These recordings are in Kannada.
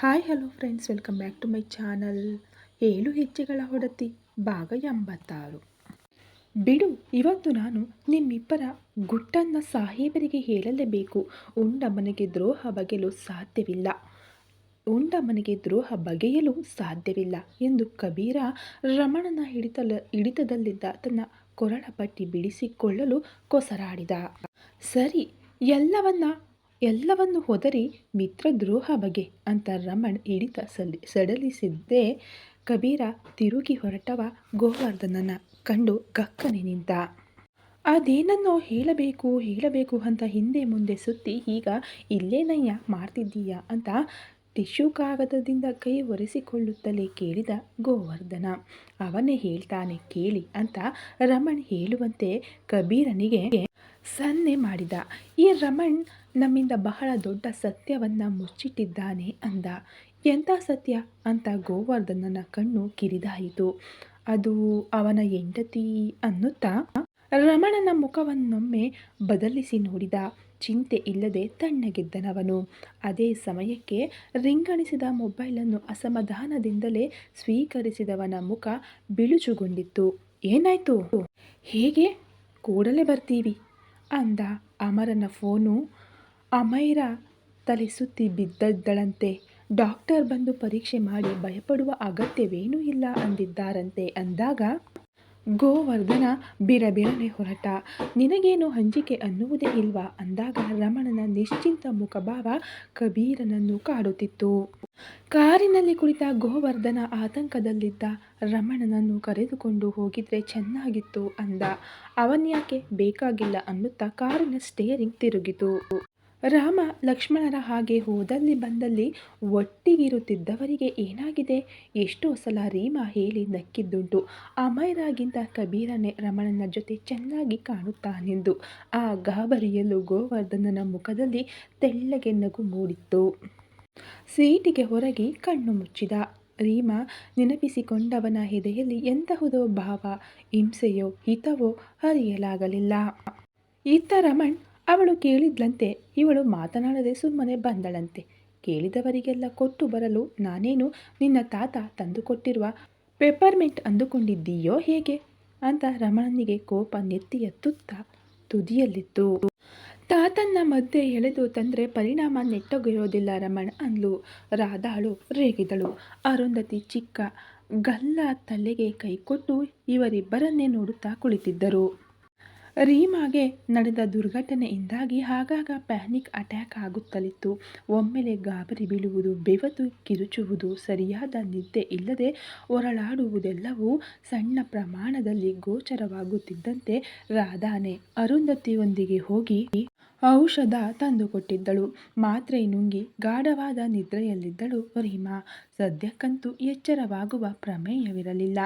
Hi hello friends welcome back to my channel ಏಳು ಹೆಜ್ಜೆಗಳ ಹೊಡತಿ, ಭಾಗ ಎಂಬತ್ತಾರು. ಬಿಡು, ಇವತ್ತು ನಾನು ನಿಮ್ಮಿಬ್ಬರ ಗುಟ್ಟನ್ನು ಸಾಹೇಬರಿಗೆ ಹೇಳಲೇಬೇಕು. ಉಂಡ ಮನೆಗೆ ದ್ರೋಹ ಬಗೆಯಲು ಸಾಧ್ಯವಿಲ್ಲ. ಉಂಡ ಮನೆಗೆ ದ್ರೋಹ ಬಗೆಯಲು ಸಾಧ್ಯವಿಲ್ಲ ಎಂದು ಕಬೀರ ರಮಣನ ಹಿಡಿತಲ, ಹಿಡಿತದಲ್ಲಿದ್ದ ತನ್ನ ಕೊರಳ ಪಟ್ಟಿ ಬಿಡಿಸಿಕೊಳ್ಳಲು ಕೊಸರಾಡಿದ. ಸರಿ, ಎಲ್ಲವನ್ನ ಎಲ್ಲವನ್ನು ಹೊದರಿ ಮಿತ್ರದ್ರೋಹ ಬಗೆ ಅಂತ ರಮಣ್ ಹಿಡಿತ ಸಲ್ಲಿ ಸಡಲಿಸಿದ್ದೇ ಕಬೀರ ತಿರುಗಿ ಹೊರಟವ ಗೋವರ್ಧನನ ಕಂಡು ಗಕ್ಕನೆ ನಿಂತ. ಅದೇನನ್ನೋ ಹೇಳಬೇಕು ಹೇಳಬೇಕು ಅಂತ ಹಿಂದೆ ಮುಂದೆ ಸುತ್ತಿ ಈಗ ಇಲ್ಲೇನಯ್ಯ ಮಾಡ್ತಿದ್ದೀಯಾ? ಅಂತ ಟಿಶ್ಯೂ ಕಾಗದದಿಂದ ಕೈ ಒರೆಸಿಕೊಳ್ಳುತ್ತಲೇ ಕೇಳಿದ ಗೋವರ್ಧನ. ಅವನೇ ಹೇಳ್ತಾನೆ ಕೇಳಿ ಅಂತ ರಮಣ್ ಹೇಳುವಂತೆ ಕಬೀರನಿಗೆ ಸನ್ನೆ ಮಾಡಿದ. ಈ ರಮಣ್ ನಮ್ಮಿಂದ ಬಹಳ ದೊಡ್ಡ ಸತ್ಯವನ್ನು ಮುಚ್ಚಿಟ್ಟಿದ್ದಾನೆ ಅಂದ. ಎಂಥ ಸತ್ಯ? ಅಂತ ಗೋವರ್ಧನನ ಕಣ್ಣು ಕಿರಿದಾಯಿತು. ಅದು ಅವನ ಹೆಂಡತಿ ಅನ್ನುತ್ತಾ? ರಮಣನ ಮುಖವನ್ನೊಮ್ಮೆ ಬದಲಿಸಿ ನೋಡಿದ. ಚಿಂತೆ ಇಲ್ಲದೆ ತಣ್ಣಗೆದ್ದನವನು. ಅದೇ ಸಮಯಕ್ಕೆ ರಿಂಗಣಿಸಿದ ಮೊಬೈಲನ್ನು ಅಸಮಾಧಾನದಿಂದಲೇ ಸ್ವೀಕರಿಸಿದವನ ಮುಖ ಬಿಳುಚುಗೊಂಡಿತ್ತು. ಏನಾಯ್ತು? ಹೇಗೆ? ಕೂಡಲೇ ಬರ್ತೀವಿ. ಅಂದ ಅಮರನ ಫೋನು. ಅಮೈರ ತಲೆ ಸುತ್ತಿ ಬಿದ್ದದ್ದಳಂತೆ. ಡಾಕ್ಟರ್ ಬಂದು ಪರೀಕ್ಷೆ ಮಾಡಿ ಭಯಪಡುವ ಅಗತ್ಯವೇನೂ ಇಲ್ಲ ಅಂದಿದ್ದಾರಂತೆ ಅಂದಾಗ ಗೋವರ್ಧನ ಬಿರಬಿರನೆ ಹೊರಟ. ನಿನಗೇನು ಹಂಚಿಕೆ ಅನ್ನುವುದೇ ಇಲ್ವಾ? ಅಂದಾಗ ರಮಣನ ನಿಶ್ಚಿಂತ ಮುಖಭಾವ ಕಬೀರನನ್ನು ಕಾಡುತ್ತಿತ್ತು. ಕಾರಿನಲ್ಲಿ ಕುಳಿತ ಗೋವರ್ಧನ ಆತಂಕದಲ್ಲಿದ್ದ ರಮಣನನ್ನು ಕರೆದುಕೊಂಡು ಹೋಗಿದ್ರೆ ಚೆನ್ನಾಗಿತ್ತು ಅಂದ. ಅವನ್ಯಾಕೆ ಬೇಕಾಗಿಲ್ಲ ಅನ್ನುತ್ತಾ ಕಾರಿನ ಸ್ಟೇರಿಂಗ್ ತಿರುಗಿತು. ರಾಮ ಲಕ್ಷ್ಮಣರ ಹಾಗೆ ಹೋದಲ್ಲಿ ಬಂದಲ್ಲಿ ಒಟ್ಟಿಗಿರುತ್ತಿದ್ದವರಿಗೆ ಏನಾಗಿದೆ? ಎಷ್ಟೋ ಸಲ ರೀಮಾ ಹೇಳಿ ನಕ್ಕಿದ್ದುಂಟು. ಅಮೈರಾಗಿಂತ ಕಬೀರನೇ ರಮಣನ ಜೊತೆ ಚೆನ್ನಾಗಿ ಕಾಣುತ್ತಾನೆಂದು. ಆ ಗಾಬರಿಯಲು ಗೋವರ್ಧನನ ಮುಖದಲ್ಲಿ ತೆಳ್ಳಗೆ ನಗು ಮೂಡಿತ್ತು. ಸೀಟಿಗೆ ಹೊರಗೆ ಕಣ್ಣು ಮುಚ್ಚಿದ. ರೀಮಾ ನೆನಪಿಸಿಕೊಂಡವನ ಎದೆಯಲ್ಲಿ ಎಂತಹುದೋ ಭಾವ, ಹಿಂಸೆಯೋ ಹಿತವೋ ಅರಿಯಲಾಗಲಿಲ್ಲ ಇತ್ತ ರಮಣ್ ಅವಳು ಕೇಳಿದ್ಲಂತೆ, ಇವಳು ಮಾತನಾಡದೆ ಸುಮ್ಮನೆ ಬಂದಳಂತೆ. ಕೇಳಿದವರಿಗೆಲ್ಲ ಕೊಟ್ಟು ಬರಲು ನಾನೇನು ನಿನ್ನ ತಾತ ತಂದುಕೊಟ್ಟಿರುವ ಪೆಪ್ಪರ್ಮೆಂಟ್ ಅಂದುಕೊಂಡಿದ್ದೀಯೋ ಹೇಗೆ? ಅಂತ ರಮಣನಿಗೆ ಕೋಪ ನೆತ್ತಿಯ ತುತ್ತ ತುದಿಯಲ್ಲಿತ್ತು. ತಾತನ್ನ ಮಧ್ಯೆ ಎಳೆದು ತಂದರೆ ಪರಿಣಾಮ ನೆಟ್ಟೊಗೆಯೋದಿಲ್ಲ ರಮಣ ಅಂದ್ಲು. ರಾಧಾಳು ರೇಗಿದಳು. ಅರುಂಧತಿ ಚಿಕ್ಕ ಗಲ್ಲ ತಲೆಗೆ ಕೈಕೊಟ್ಟು ಇವರಿಬ್ಬರನ್ನೇ ನೋಡುತ್ತಾ ಕುಳಿತಿದ್ದರು. ರೀಮಾಗೆ ನಡೆದ ದುರ್ಘಟನೆಯಿಂದಾಗಿ ಆಗಾಗ ಪ್ಯಾನಿಕ್ ಅಟ್ಯಾಕ್ ಆಗುತ್ತಲಿತ್ತು. ಒಮ್ಮೆಲೆ ಗಾಬರಿ ಬೀಳುವುದು, ಬೆವತು ಕಿರುಚುವುದು, ಸರಿಯಾದ ನಿದ್ದೆ ಇಲ್ಲದೆ ಹೊರಳಾಡುವುದೆಲ್ಲವೂ ಸಣ್ಣ ಪ್ರಮಾಣದಲ್ಲಿ ಗೋಚರವಾಗುತ್ತಿದ್ದಂತೆ ರಾಧಾನೆ ಅರುಂಧತಿಯೊಂದಿಗೆ ಹೋಗಿ ಔಷಧ ತಂದುಕೊಟ್ಟಿದ್ದಳು. ಮಾತ್ರೆ ನುಂಗಿ ಗಾಢವಾದ ನಿದ್ರೆಯಲ್ಲಿದ್ದಳು ರೀಮಾ. ಸದ್ಯಕ್ಕಂತೂ ಎಚ್ಚರವಾಗುವ ಪ್ರಮೇಯವಿರಲಿಲ್ಲ.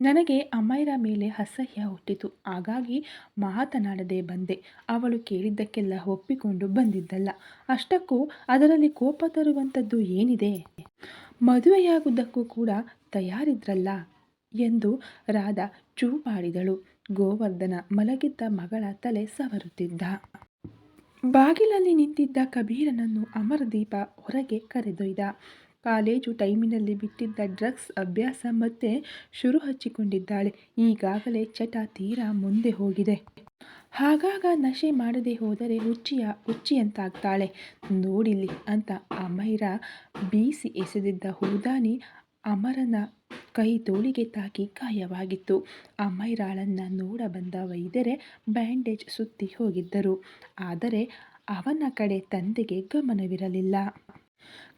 ನನಗೆ ಅಮೈರ ಮೇಲೆ ಅಸಹ್ಯ ಹುಟ್ಟಿತು. ಹಾಗಾಗಿ ಮಾತನಾಡದೆ ಬಂದೆ. ಅವಳು ಕೇಳಿದ್ದಕ್ಕೆಲ್ಲ ಒಪ್ಪಿಕೊಂಡು ಬಂದಿದ್ದಲ್ಲ. ಅಷ್ಟಕ್ಕೂ ಅದರಲ್ಲಿ ಕೋಪ ತರುವಂಥದ್ದು ಏನಿದೆ? ಮದುವೆಯಾಗುವುದಕ್ಕೂ ಕೂಡ ತಯಾರಿದ್ರಲ್ಲ ಎಂದು ರಾಧಾ ಚೂಪಾಡಿದಳು. ಗೋವರ್ಧನ ಮಲಗಿದ್ದ ಮಗಳ ತಲೆ ಸವರುತ್ತಿದ್ದ. ಬಾಗಿಲಲ್ಲಿ ನಿಂತಿದ್ದ ಕಬೀರನನ್ನು ಅಮರದೀಪ ಹೊರಗೆ ಕರೆದೊಯ್ದ. ಕಾಲೇಜು ಟೈಮಿನಲ್ಲಿ ಬಿಟ್ಟಿದ್ದ ಡ್ರಗ್ಸ್ ಅಭ್ಯಾಸ ಮತ್ತೆ ಶುರು ಹಚ್ಚಿಕೊಂಡಿದ್ದಾಳೆ. ಈಗಾಗಲೇ ಚಟ ತೀರಾ ಮುಂದೆ ಹೋಗಿದೆ. ಆಗಾಗ ನಶೆ ಮಾಡದೆ ಹೋದರೆ ಹುಚ್ಚಿಯ, ಹುಚ್ಚಿಯಂತಾಗ್ತಾಳೆ. ನೋಡಿಲ್ಲಿ ಅಂತ ಅಮೈರ ಬೀಸಿ ಎಸೆದಿದ್ದ ಹೂದಾನಿ ಅಮರನ ಕೈ ತೋಳಿಗೆ ತಾಕಿ ಗಾಯವಾಗಿತ್ತು. ಅಮೈರಾಳನ್ನ ನೋಡ ಬಂದ ವೈದ್ಯರೇ ಬ್ಯಾಂಡೇಜ್ ಸುತ್ತಿ ಹೋಗಿದ್ದರು. ಆದರೆ ಅವನ ಕಡೆ ತಂದೆಗೆ ಗಮನವಿರಲಿಲ್ಲ.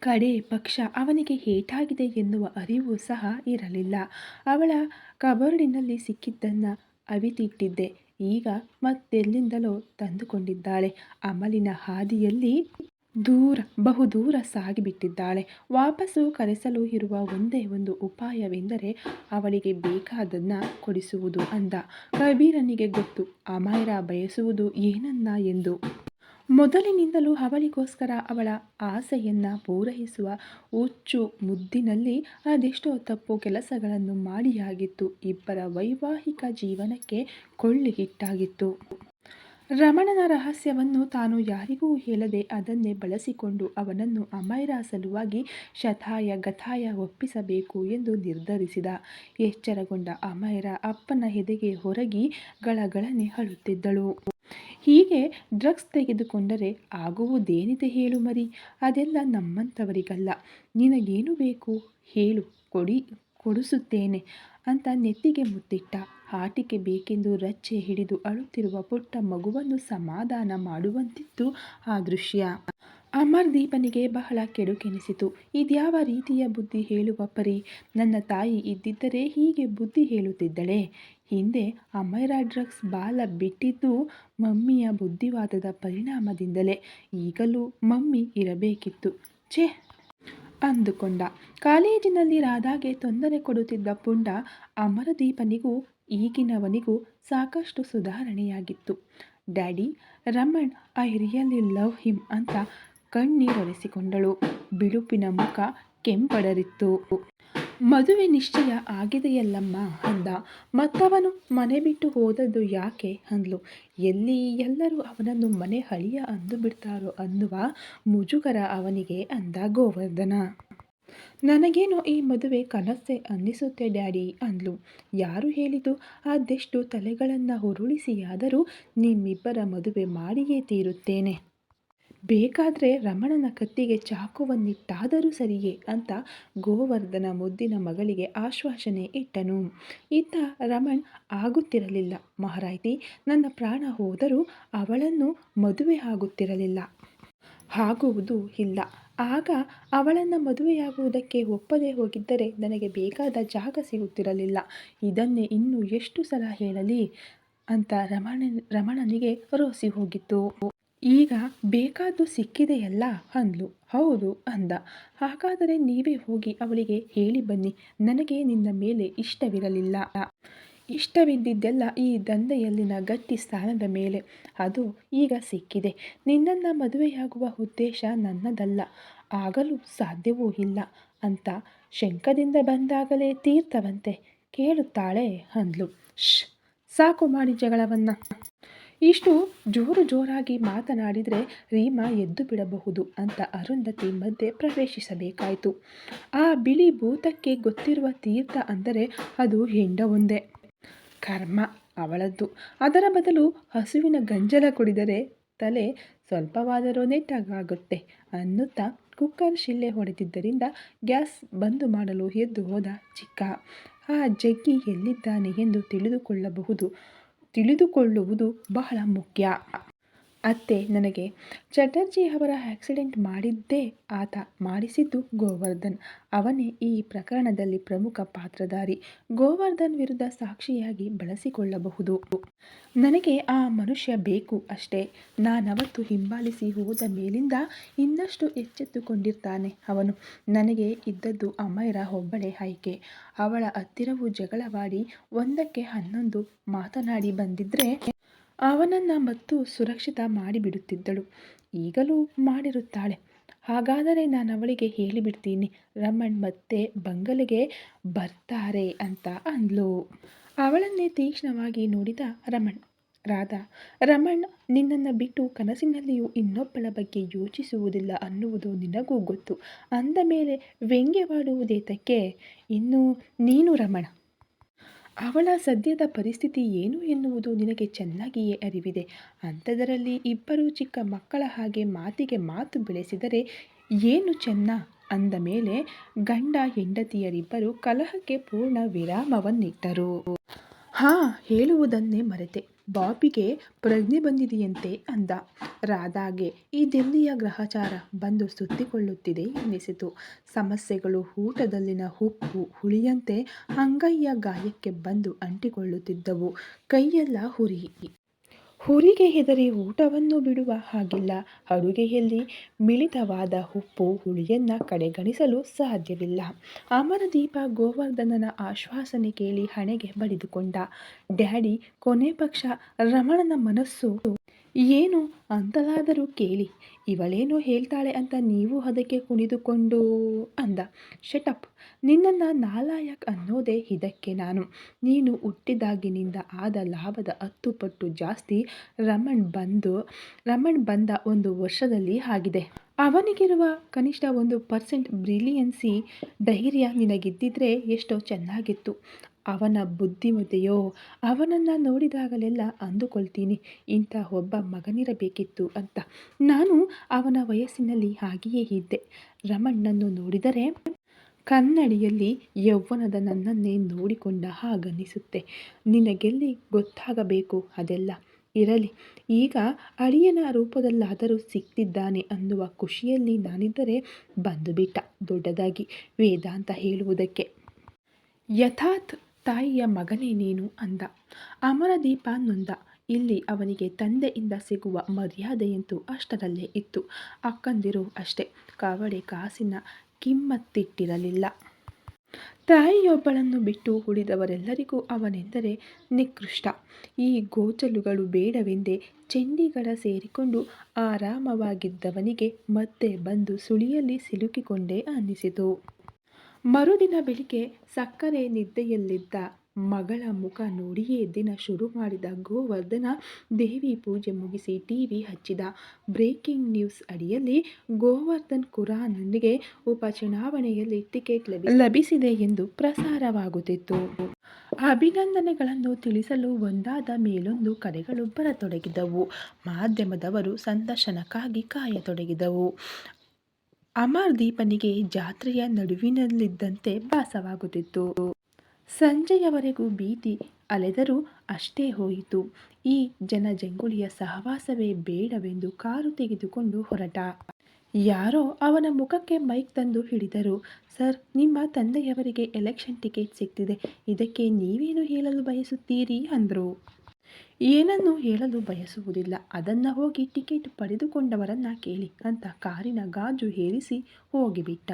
ಕಡೆ ಪಕ್ಷ ಅವನಿಗೆ ಹೇಟಾಗಿದೆ ಎನ್ನುವ ಅರಿವು ಸಹ ಇರಲಿಲ್ಲ. ಅವಳ ಕಬೋರ್ಡಿನಲ್ಲಿ ಸಿಕ್ಕಿದ್ದನ್ನು ಅವಿತಿಟ್ಟಿದ್ದೆ. ಈಗ ಮತ್ತೆಲ್ಲಿಂದಲೋ ತಂದುಕೊಂಡಿದ್ದಾಳೆ. ಅಮಲಿನ ಹಾದಿಯಲ್ಲಿ ದೂರ ಬಹುದೂರ ಸಾಗಿಬಿಟ್ಟಿದ್ದಾಳೆ. ವಾಪಸ್ಸು ಕರೆಸಲು ಇರುವ ಒಂದೇ ಒಂದು ಉಪಾಯವೆಂದರೆ ಅವಳಿಗೆ ಬೇಕಾದನ್ನ ಕೊಡಿಸುವುದು ಅಂದ. ಕಬೀರನಿಗೆ ಗೊತ್ತು ಅಮೈರ ಬಯಸುವುದು ಏನನ್ನ ಎಂದು. ಮೊದಲಿನಿಂದಲೂ ಅವಳಿಗೋಸ್ಕರ ಅವಳ ಆಸೆಯನ್ನು ಪೂರೈಸುವ ಹುಚ್ಚು ಮುದ್ದಿನಲ್ಲಿ ಅದೆಷ್ಟೋ ತಪ್ಪು ಕೆಲಸಗಳನ್ನು ಮಾಡಿಯಾಗಿತ್ತು. ಇಬ್ಬರ ವೈವಾಹಿಕ ಜೀವನಕ್ಕೆ ಕೊಳ್ಳಿಗಿಟ್ಟಾಗಿತ್ತು. ರಮಣನ ರಹಸ್ಯವನ್ನು ತಾನು ಯಾರಿಗೂ ಹೇಳದೆ ಅದನ್ನೇ ಬಳಸಿಕೊಂಡು ಅವನನ್ನು ಅಮೈರ ಸಲುವಾಗಿ ಶತಾಯ ಗತಾಯ ಒಪ್ಪಿಸಬೇಕು ಎಂದು ನಿರ್ಧರಿಸಿದ. ಎಚ್ಚರಗೊಂಡ ಅಮೈರ ಅಪ್ಪನ ಹೆದೆಗೆ ಹೊರಗಿ ಗಳಗಳನೆ ಅಳುತ್ತಿದ್ದಳು. ಹೀಗೆ ಡ್ರಗ್ಸ್ ತೆಗೆದುಕೊಂಡರೆ ಆಗುವುದೇನಿದೆ ಹೇಳು ಮರಿ. ಅದೆಲ್ಲ ನಮ್ಮಂಥವರಿಗಲ್ಲ. ನಿನಗೇನು ಬೇಕು? ಹೇಳು, ಕೊಡಿ, ಕೊಡಿಸುತ್ತೇನೆ ಅಂತ ನೆತ್ತಿಗೆ ಮುತ್ತಿಟ್ಟ. ಆಟಿಕೆ ಬೇಕೆಂದು ರಚ್ಚೆ ಹಿಡಿದು ಅಳುತ್ತಿರುವ ಪುಟ್ಟ ಮಗುವನ್ನು ಸಮಾಧಾನ ಮಾಡುವಂತಿತ್ತು ಆ ದೃಶ್ಯ. ಅಮರ್ದೀಪನಿಗೆ ಬಹಳ ಕೆಡುಕೆನಿಸಿತು. ಇದ್ಯಾವ ರೀತಿಯ ಬುದ್ಧಿ ಹೇಳುವ ಪರಿ ನನ್ನ ತಾಯಿ ಇದ್ದಿದ್ದರೆ ಹೀಗೆ ಬುದ್ಧಿ ಹೇಳುತ್ತಿದ್ದಳೆ. ಹಿಂದೆ ಅಮೈರಾ ಡ್ರಗ್ಸ್ ಬಾಲ ಬಿಟ್ಟಿದ್ದು ಮಮ್ಮಿಯ ಬುದ್ಧಿವಾದದ ಪರಿಣಾಮದಿಂದಲೇ. ಈಗಲೂ ಮಮ್ಮಿ ಇರಬೇಕಿತ್ತು. ಛೇ! ಅಂದುಕೊಂಡ. ಕಾಲೇಜಿನಲ್ಲಿ ರಾಧಾಗೆ ತೊಂದರೆ ಕೊಡುತ್ತಿದ್ದ ಪುಂಡ ಅಮರದೀಪನಿಗೂ ಈಗಿನವನಿಗೂ ಸಾಕಷ್ಟು ಸುಧಾರಣೆಯಾಗಿತ್ತು. Daddy, Raman, I really love him ಅಂತ ಕಣ್ಣೀರೊರೆಸಿಕೊಂಡಳು ಬಿಳುಪಿನ ಮುಖ ಕೆಂಪಡರಿತ್ತು. ಮದುವೆ ನಿಶ್ಚಯ ಆಗಿದೆಯಲ್ಲಮ್ಮ ಅಂದ. ಮತ್ತವನು ಮನೆ ಬಿಟ್ಟು ಹೋದದ್ದು ಯಾಕೆ ಅಂದ್ಲು. ಎಲ್ಲಿ ಎಲ್ಲರೂ ಅವನನ್ನು ಮನೆ ಹಳಿಯ ಅಂದು ಬಿಡ್ತಾರೋ ಅನ್ನುವ ಮುಜುಗರ ಅವನಿಗೆ ಅಂದ ಗೋವರ್ಧನ. ನನಗೇನೋ ಈ ಮದುವೆ ಕನಸೆ ಅನ್ನಿಸುತ್ತೆ ಡ್ಯಾಡಿ ಅಂದ್ಲು. ಯಾರು ಹೇಳಿದು ಅದೆಷ್ಟು ತಲೆಗಳನ್ನು ಹುರುಳಿಸಿಯಾದರೂ ನಿಮ್ಮಿಬ್ಬರ ಮದುವೆ ಮಾಡಿಯೇ ತೀರುತ್ತೇನೆ. ಬೇಕಾದರೆ ರಮಣನ ಕತ್ತಿಗೆ ಚಾಕುವನ್ನಿಟ್ಟಾದರೂ ಸರಿಯೇ ಅಂತ ಗೋವರ್ಧನ ಮುದ್ದಿನ ಮಗಳಿಗೆ ಆಶ್ವಾಸನೆ ಇಟ್ಟನು. ಇತ್ತ ರಮಣ್ ಆಗುತ್ತಿರಲಿಲ್ಲ. ಮಹಾರಾಯ್ತಿ, ನನ್ನ ಪ್ರಾಣ ಹೋದರೂ ಅವಳನ್ನು ಮದುವೆ ಆಗುತ್ತಿರಲಿಲ್ಲ. ಆಗುವುದು ಇಲ್ಲ. ಆಗ ಅವಳನ್ನು ಮದುವೆಯಾಗುವುದಕ್ಕೆ ಒಪ್ಪದೇ ಹೋಗಿದ್ದರೆ ನನಗೆ ಬೇಕಾದ ಜಾಗ ಸಿಗುತ್ತಿರಲಿಲ್ಲ. ಇದನ್ನೇ ಇನ್ನೂ ಎಷ್ಟು ಸಲ ಹೇಳಲಿ? ಅಂತ ರಮಣ, ರಮಣನಿಗೆ ರೋಸಿ ಹೋಗಿತ್ತು. ಈಗ ಬೇಕಾದ್ದು ಸಿಕ್ಕಿದೆಯಲ್ಲ ಅಂದ್ಲು. ಹೌದು ಅಂದ. ಹಾಗಾದರೆ ನೀವೇ ಹೋಗಿ ಅವಳಿಗೆ ಹೇಳಿ ಬನ್ನಿ. ನನಗೆ ನಿನ್ನ ಮೇಲೆ ಇಷ್ಟವಿರಲಿಲ್ಲ. ಇಷ್ಟವಿದ್ದಿದ್ದೆಲ್ಲ ಈ ದಂಧೆಯಲ್ಲಿನ ಗಟ್ಟಿ ಸ್ಥಾನದ ಮೇಲೆ. ಅದು ಈಗ ಸಿಕ್ಕಿದೆ. ನಿನ್ನನ್ನು ಮದುವೆಯಾಗುವ ಉದ್ದೇಶ ನನ್ನದಲ್ಲ. ಆಗಲು ಸಾಧ್ಯವೂ ಇಲ್ಲ ಅಂತ ಶಂಕದಿಂದ ಬಂದಾಗಲೇ ತೀರ್ಥವಂತೆ ಕೇಳುತ್ತಾಳೆ ಅಂದ್ಲು. ಶ್ ಸಾಕು ಮಾಡಿ ಜಗಳವನ್ನು ಇಷ್ಟು ಜೋರು ಜೋರಾಗಿ ಮಾತನಾಡಿದರೆ ರೀಮಾ ಎದ್ದು ಬಿಡಬಹುದು ಅಂತ ಅರುಂಧತಿ ಮಧ್ಯೆ ಪ್ರವೇಶಿಸಬೇಕಾಯಿತು. ಆ ಬಿಳಿ ಭೂತಕ್ಕೆ ಗೊತ್ತಿರುವ ತೀರ್ಥ ಅಂದರೆ ಅದು ಹೆಂಡ ಒಂದೇ ಕರ್ಮ ಅವಳದ್ದು. ಅದರ ಬದಲು ಹಸುವಿನ ಗಂಜಲ ಕುಡಿದರೆ ತಲೆ ಸ್ವಲ್ಪವಾದರೂ ನೆಟ್ಟಾಗುತ್ತೆ ಅನ್ನುತ್ತಾ ಕುಕ್ಕರ್ ಶಿಲ್ಲೆ ಹೊಡೆದಿದ್ದರಿಂದ ಗ್ಯಾಸ್ ಬಂದು ಮಾಡಲು ಎದ್ದು ಹೋದ ಚಿಕ್ಕ. ಆ ಜಗ್ಗಿ ಎಲ್ಲಿದ್ದಾನೆ ಎಂದು ತಿಳಿದುಕೊಳ್ಳಬಹುದು. ತಿಳಿದುಕೊಳ್ಳುವುದು ಬಹಳ ಮುಖ್ಯ. ಅತ್ತೆ ನನಗೆ, ಚಟರ್ಜಿ ಅವರ ಆಕ್ಸಿಡೆಂಟ್ ಮಾಡಿದ್ದೇ ಆತ ಮಾಡಿಸಿದ್ದು ಗೋವರ್ಧನ್. ಅವನೇ ಈ ಪ್ರಕರಣದಲ್ಲಿ ಪ್ರಮುಖ ಪಾತ್ರಧಾರಿ. ಗೋವರ್ಧನ್ ವಿರುದ್ಧ ಸಾಕ್ಷಿಯಾಗಿ ಬಳಸಿಕೊಳ್ಳಬಹುದು. ನನಗೆ ಆ ಮನುಷ್ಯ ಬೇಕು ಅಷ್ಟೇ. ನಾನವತ್ತು ಹಿಂಬಾಲಿಸಿ ಹೋದ ಮೇಲಿಂದ ಇನ್ನಷ್ಟು ಎಚ್ಚೆತ್ತುಕೊಂಡಿರ್ತಾನೆ ಅವನು. ನನಗೆ ಇದ್ದದ್ದು ಅಮೈರ ಒಬ್ಬಳೇ ಆಯ್ಕೆ. ಅವಳ ಹತ್ತಿರವೂ ಜಗಳವಾಡಿ ಒಂದಕ್ಕೆ ಹನ್ನೊಂದು ಮಾತನಾಡಿ ಬಂದಿದ್ರೆ ಅವನನ್ನು ಮತ್ತು ಸುರಕ್ಷಿತ ಮಾಡಿಬಿಡುತ್ತಿದ್ದಳು. ಈಗಲೂ ಮಾಡಿರುತ್ತಾಳೆ. ಹಾಗಾದರೆ ನಾನು ಅವಳಿಗೆ ಹೇಳಿಬಿಡ್ತೀನಿ. ರಮಣ್ ಮತ್ತೆ ಬಂಗಲೆಗೆ ಬರ್ತಾರೆ ಅಂತ ಅಂದ್ಲು. ಅವಳನ್ನೇ ತೀಕ್ಷ್ಣವಾಗಿ ನೋಡಿದ ರಮಣ್, ರಾಧಾ, ರಮಣ್, ನಿನ್ನನ್ನು ಬಿಟ್ಟು ಕನಸಿನಲ್ಲಿಯೂ ಇನ್ನೊಬ್ಬಳ ಬಗ್ಗೆ ಯೋಚಿಸುವುದಿಲ್ಲ ಅನ್ನುವುದು ನಿನಗೂ ಗೊತ್ತು. ಅಂದ ಮೇಲೆ ವ್ಯಂಗ್ಯವಾಡುವುದೇತಕ್ಕೆ, ಇನ್ನು ನೀನು ರಮಣ ಅವಳ ಸದ್ಯದ ಪರಿಸ್ಥಿತಿ ಏನು ಎನ್ನುವುದು ನಿನಗೆ ಚೆನ್ನಾಗಿಯೇ ಅರಿವಿದೆ. ಅಂಥದರಲ್ಲಿ ಇಬ್ಬರು ಚಿಕ್ಕ ಮಕ್ಕಳ ಹಾಗೆ ಮಾತಿಗೆ ಮಾತು ಬೆಳೆಸಿದರೆ ಏನು ಚೆನ್ನ? ಅಂದ ಮೇಲೆ ಗಂಡ ಹೆಂಡತಿಯರಿಬ್ಬರು ಕಲಹಕ್ಕೆ ಪೂರ್ಣ ವಿರಾಮವನ್ನಿಟ್ಟರು. ಹಾ, ಹೇಳುವುದನ್ನೇ ಮರೆತೆ. ಬಾಬಿಗೆ ಪ್ರಜ್ಞೆ ಬಂದಿದೆಯಂತೆ ಅಂದ. ರಾಧಾಗೆ ಈ ದೆಲ್ಲಿಯ ಗ್ರಹಚಾರ ಬಂದು ಸುತ್ತಿಕೊಳ್ಳುತ್ತಿದೆ ಎನ್ನಿಸಿತು ಸಮಸ್ಯೆಗಳು ಊಟದಲ್ಲಿನ ಹುಪ್ಪು ಹುಳಿಯಂತೆ ಅಂಗೈಯ ಗಾಯಕ್ಕೆ ಬಂದು ಅಂಟಿಕೊಳ್ಳುತ್ತಿದ್ದವು. ಕೈಯೆಲ್ಲ ಹುರಿ. ಹುರಿಗೆ ಹೆದರಿ ಊಟವನ್ನು ಬಿಡುವ ಹಾಗಿಲ್ಲ. ಅಡುಗೆಯಲ್ಲಿ ಮಿಳಿತವಾದ ಉಪ್ಪು, ಹುಳಿಯನ್ನು ಕಡೆಗಣಿಸಲು ಸಾಧ್ಯವಿಲ್ಲ. ಅಮರದೀಪ ಗೋವರ್ಧನನ ಆಶ್ವಾಸನೆ ಕೇಳಿ ಹಣೆಗೆ ಬಡಿದುಕೊಂಡ. ಡ್ಯಾಡಿ, ಕೊನೆ ಪಕ್ಷ ರಮಣನ ಮನಸ್ಸು ಏನು? ಅಂತಲಾದರೂ ಕೇಳಿ. ಇವಳೇನೋ ಹೇಳ್ತಾಳೆ ಅಂತ ನೀವು ಅದಕ್ಕೆ ಕುಣಿದುಕೊಂಡು? ಅಂದ. ಶಟಪ್ ನಿನ್ನನ್ನು ನಾಲಾಯಕ್ ಅನ್ನೋದೇ ಇದಕ್ಕೆ ನಾನು. ನೀನು ಹುಟ್ಟಿದಾಗಿನಿಂದ ಆದ ಲಾಭದ ಹತ್ತು ಪಟ್ಟು ಜಾಸ್ತಿ ರಮಣ್ ಬಂದು, ರಮಣ್ ಬಂದ ಒಂದು ವರ್ಷದಲ್ಲಿ ಆಗಿದೆ. ಅವನಿಗಿರುವ ಕನಿಷ್ಠ ಒಂದು ಪರ್ಸೆಂಟ್ ಬ್ರಿಲಿಯನ್ಸಿ ಧೈರ್ಯ ನಿನಗಿದ್ದಿದ್ರೆ ಎಷ್ಟೋ ಚೆನ್ನಾಗಿತ್ತು. ಅವನ ಬುದ್ಧಿಮತೆಯೋ ಅವನನ್ನು ನೋಡಿದಾಗಲೆಲ್ಲ ಅಂದುಕೊಳ್ತೀನಿ, ಇಂಥ ಒಬ್ಬ ಮಗನಿರಬೇಕಿತ್ತು ಅಂತ. ನಾನು ಅವನ ವಯಸ್ಸಿನಲ್ಲಿ ಹಾಗೆಯೇ ಇದ್ದೆ. ರಮಣ್ಣನ್ನು ನೋಡಿದರೆ ಕನ್ನಡಿಯಲ್ಲಿ ಯೌವನದ ನನ್ನನ್ನೇ ನೋಡಿಕೊಂಡ ಹಾಗನ್ನಿಸುತ್ತೆ. ನಿನಗೆಲ್ಲಿ ಗೊತ್ತಾಗಬೇಕು ಅದೆಲ್ಲ? ಇರಲಿ. ಈಗ ಅಳಿಯನ ರೂಪದಲ್ಲಾದರೂ ಸಿಕ್ತಿದ್ದಾನೆ ಅನ್ನುವ ಖುಷಿಯಲ್ಲಿ ನಾನಿದ್ದರೆ ಬಂದುಬಿಟ್ಟ, ದೊಡ್ಡದಾಗಿ, ವೇದಾಂತ ಹೇಳುವುದಕ್ಕೆ. ಯಥಾತ್ ತಾಯಿಯ ಮಗನೇ ನೀನು ಅಂದ. ಅಮರದೀಪ ನೊಂದ. ಇಲ್ಲಿ ಅವನಿಗೆ ತಂದೆಯಿಂದ ಸಿಗುವ ಮರ್ಯಾದೆಯಂತೂ ಅಷ್ಟರಲ್ಲೇ ಇತ್ತು. ಅಕ್ಕಂದಿರು ಅಷ್ಟೇ. ಕಾವಡೆ ಕಾಸಿನ ಕಿಮ್ಮತ್ತಿಟ್ಟಿರಲಿಲ್ಲ. ತಾಯಿಯೊಬ್ಬಳನ್ನು ಬಿಟ್ಟು ಉಳಿದವರೆಲ್ಲರಿಗೂ ಅವನೆಂದರೆ ನಿಕೃಷ್ಟ. ಈ ಗೋಚಲುಗಳು ಬೇಡವೆಂದೇ ಚಂಡೀಗಢ ಸೇರಿಕೊಂಡು ಆರಾಮವಾಗಿದ್ದವನಿಗೆ ಮತ್ತೆ ಬಂದು ಸುಳಿಯಲ್ಲಿ ಸಿಲುಕಿಕೊಂಡೇ ಅನ್ನಿಸಿತು. ಮರುದಿನ ಬೆಳಿಗ್ಗೆ ಸಕ್ಕರೆ ನಿದ್ದೆಯಲ್ಲಿದ್ದ ಮಗಳ ಮುಖ ನೋಡಿಯೇ ದಿನ ಶುರು ಮಾಡಿದ ಗೋವರ್ಧನ ದೇವಿ ಪೂಜೆ ಮುಗಿಸಿ ಟಿವಿ ಹಚ್ಚಿದ ಬ್ರೇಕಿಂಗ್ ನ್ಯೂಸ್ ಅಡಿಯಲ್ಲಿ ಗೋವರ್ಧನ್ ಖುರಾನನಿಗೆ ಉಪಚುನಾವಣೆಯಲ್ಲಿ ಟಿಕೆಟ್ ಲಭಿಸಿದೆ ಎಂದು ಪ್ರಸಾರವಾಗುತ್ತಿತ್ತು. ಅಭಿನಂದನೆಗಳನ್ನು ತಿಳಿಸಲು ಒಂದಾದ ಮೇಲೊಂದು ಕರೆಗಳು ಬರತೊಡಗಿದವು. ಮಾಧ್ಯಮದವರು ಸಂದರ್ಶನಕ್ಕಾಗಿ ಕಾಯತೊಡಗಿದವು. ಅಮರ್ದೀಪನಿಗೆ ಜಾತ್ರೆಯ ನಡುವಿನಲ್ಲಿದ್ದಂತೆ ಭಾಸವಾಗುತ್ತಿತ್ತು. ಸಂಜೆಯವರೆಗೂ ಭೀತಿ ಅಲೆದರೂ ಅಷ್ಟೇ ಹೋಯಿತು. ಈ ಜನಜಂಗುಳಿಯ ಸಹವಾಸವೇ ಬೇಡವೆಂದು ಕಾರು ತೆಗೆದುಕೊಂಡು ಹೊರಟ. ಯಾರೋ ಅವನ ಮುಖಕ್ಕೆ ಮೈಕ್ ತಂದು ಹಿಡಿದರು. ಸರ್, ನಿಮ್ಮ ತಂದೆಯವರಿಗೆ ಎಲೆಕ್ಷನ್ ಟಿಕೆಟ್ ಸಿಕ್ತಿದೆ ಇದಕ್ಕೆ ನೀವೇನು ಹೇಳಲು ಬಯಸುತ್ತೀರಿ? ಅಂದರು. ಏನನ್ನು ಹೇಳಲು ಬಯಸುವುದಿಲ್ಲ. ಅದನ್ನು ಹೋಗಿ ಟಿಕೆಟ್ ಪಡೆದುಕೊಂಡವರನ್ನ ಕೇಳಿ ಅಂತ ಕಾರಿನ ಗಾಜು ಹೇರಿಸಿ ಹೋಗಿಬಿಟ್ಟ.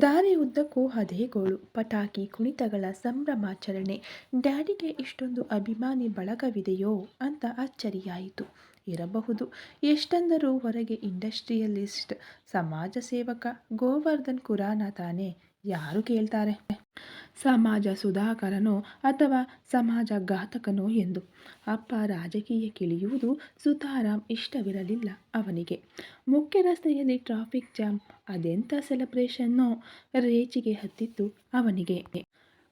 ದಾರಿ ಉದ್ದಕ್ಕೂ ಹದೇಗೋಳು ಪಟಾಕಿ ಕುಣಿತಗಳ ಸಂಭ್ರಮಾಚರಣೆ. ಡ್ಯಾಡಿಗೆ ಇಷ್ಟೊಂದು ಅಭಿಮಾನಿ ಬಳಗವಿದೆಯೋ? ಅಂತ ಅಚ್ಚರಿಯಾಯಿತು. ಇರಬಹುದು. ಎಷ್ಟೆಂದರೂ ಹೊರಗೆ ಇಂಡಸ್ಟ್ರಿಯಲಿಸ್ಟ್, ಸಮಾಜ ಸೇವಕ ಗೋವರ್ಧನ್ ಕುರಾನ ತಾನೇ? ಯಾರು ಕೇಳ್ತಾರೆ? ಸಮಾಜ ಸುಧಾಕರನೋ ಅಥವಾ ಸಮಾಜ ಘಾತಕನೋ ಎಂದು? ಅಪ್ಪ ರಾಜಕೀಯಕ್ಕಿಳಿಯುವುದು ಸುತಾರಾಮ್ ಇಷ್ಟವಿರಲಿಲ್ಲ ಅವನಿಗೆ. ಮುಖ್ಯ ರಸ್ತೆಯಲ್ಲಿ ಟ್ರಾಫಿಕ್ ಜಾಮ್ ಅದೆಂಥ ಸೆಲೆಬ್ರೇಷನ್ನೋ ರೇಚಿಗೆ ಹತ್ತಿತ್ತು ಅವನಿಗೆ.